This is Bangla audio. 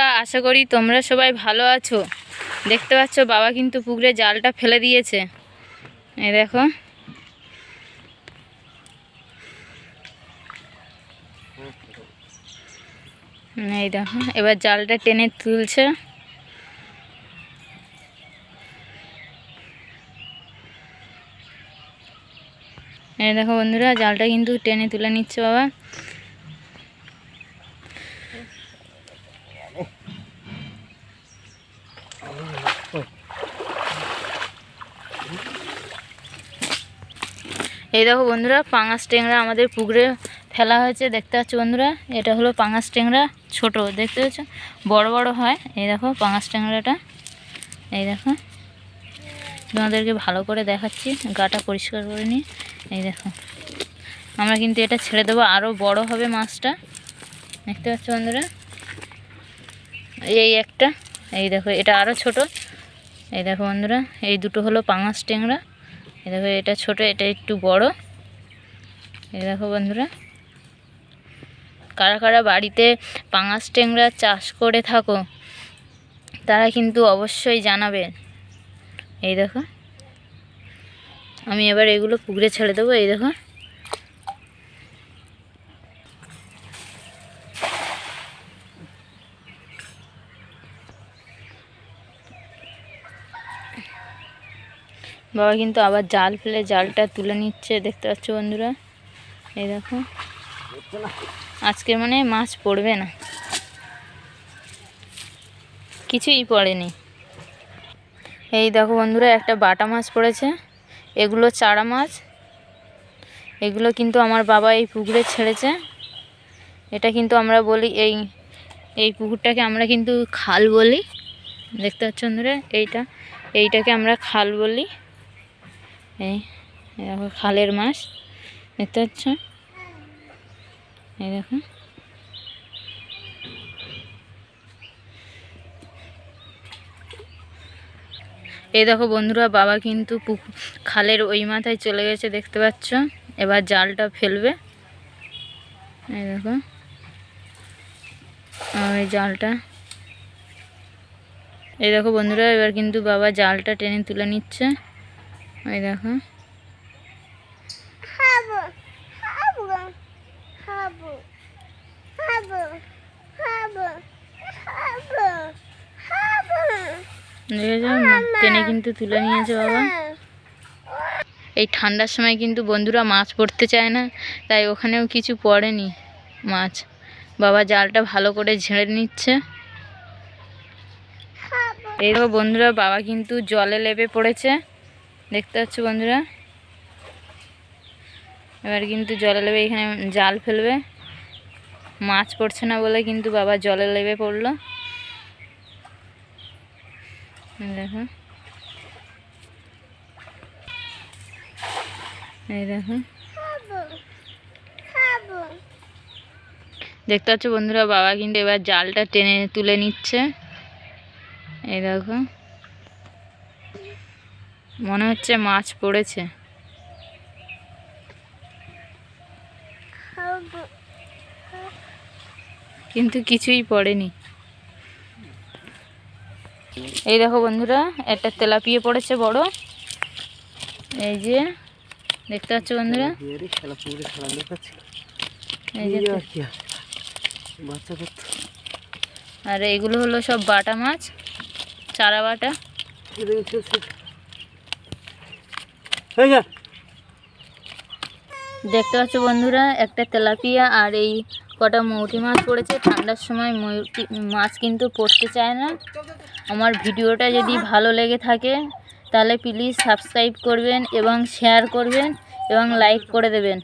বন্ধুরা, আশা করি তোমরা সবাই ভালো আছো। দেখতে পাচ্ছ, বাবা কিন্তু পুকুরে জালটা ফেলে দিয়েছে। এই দেখো। এই দেখো, এবার জালটা টেনে তুলছে। এই দেখো বন্ধুরা, জালটা কিন্তু টেনে তুলে নিচ্ছে বাবা। এই দেখো বন্ধুরা, পাঙাশ ট্যাংরা আমাদের পুকুরে ফেলা হয়েছে, দেখতে পাচ্ছ বন্ধুরা? এটা হলো পাঙাশ ট্যাংরা, ছোট, দেখতে পাচ্ছ? বড় বড় হয়। এই দেখো পাঙাশ ট্যাংরাটা। এই দেখো। তোমাদেরকে ভালো করে দেখাচ্ছি, গাটা পরিষ্কার করে নিয়ে। এই দেখো। আমরা কিন্তু এটা ছেড়ে দেবো আরও বড় হবে মাছটা। দেখতে পাচ্ছ বন্ধুরা? এই একটা, এই দেখো, এটা আরও ছোট। এই দেখো বন্ধুরা, এই দুটো হলো পাঙাশ ট্যাংরা। দেখো, এটা ছোট, এটা একটু বড়। এই দেখো বন্ধুরা, কারা কারা বাড়িতে পাঙাশ ট্যাংরা চাষ করে থাকো, তারা কিন্তু অবশ্যই জানাবে। এই দেখো, আমি এবার এগুলো পুকুরে ছেড়ে দেবো, এই দেখো। বাবা কিন্তু আবার জাল ফেলে জালটা তুলে নিচ্ছে, দেখতে পাচ্ছ বন্ধুরা? এই দেখো। আজকে মানে মাছ পড়বে না। কিছুই পড়েনি। এই দেখো বন্ধুরা, একটা বাটা মাছ পড়েছে। এগুলো চারা মাছ। এগুলো কিন্তু আমার বাবা এই পুকুরে ছেড়েছে। এটা কিন্তু আমরা বলি এই এই পুকুরটাকে আমরা কিন্তু খাল বলি। দেখতে পাচ্ছ বন্ধুরা, এইটা, এইটাকে আমরা খাল বলি। এই দেখো খালের মাছ, দেখতে পাচ্ছ? এই দেখো। এই দেখো বন্ধুরা, বাবা কিন্তু খালের ওই মাথায় চলে গেছে, দেখতে পাচ্ছ? এবার জালটা ফেলবে। এই দেখো। ওই জালটা। এই দেখো বন্ধুরা, এবার কিন্তু বাবা জালটা টেনে তুলে নিচ্ছে। ওই দেখো। টেনে কিন্তু তুলে নিয়েছে বাবা। এই ঠান্ডার সময় কিন্তু বন্ধুরা মাছ পড়তে চায় না তাই ওখানেও কিছু পড়েনি মাছ। বাবা জালটা ভালো করে ঝেড়ে নিচ্ছে। এই বন্ধুরা বাবা কিন্তু জলে লেবে পড়েছে। দেখতে পাচ্ছ বন্ধুরা? এবার কিন্তু জলে লেবে, এখানে জাল ফেলবে। মাছ পড়ছে না বলে কিন্তু বাবা জলে লেবে পড়ল। দেখো এই দেখো দেখতে পাচ্ছ বন্ধুরা, বাবা কিন্তু এবার জালটা টেনে তুলে নিচ্ছে। এই দেখো। মনে হচ্ছে মাছ পড়েছে। কিন্তু কিছুই পড়েনি। এই দেখো বন্ধুরা একটা তেলাপিয়ে পড়েছে বড়। এই যে দেখতে পাচ্ছ বন্ধুরা? আর এইগুলো হলো সব বাটা মাছ চারা বাটা। দেখতে পাচ্ছ বন্ধুরা, একটা তেলাপিয়া আর এই কটা মৌটি মাছ পড়েছে। ঠান্ডার সময় ময়ূরটি মাছ কিন্তু পড়তে চায় না। আমার ভিডিওটা যদি ভালো লেগে থাকে, তাহলে প্লিজ সাবস্ক্রাইব করবেন এবং শেয়ার করবেন এবং লাইক করে দেবেন।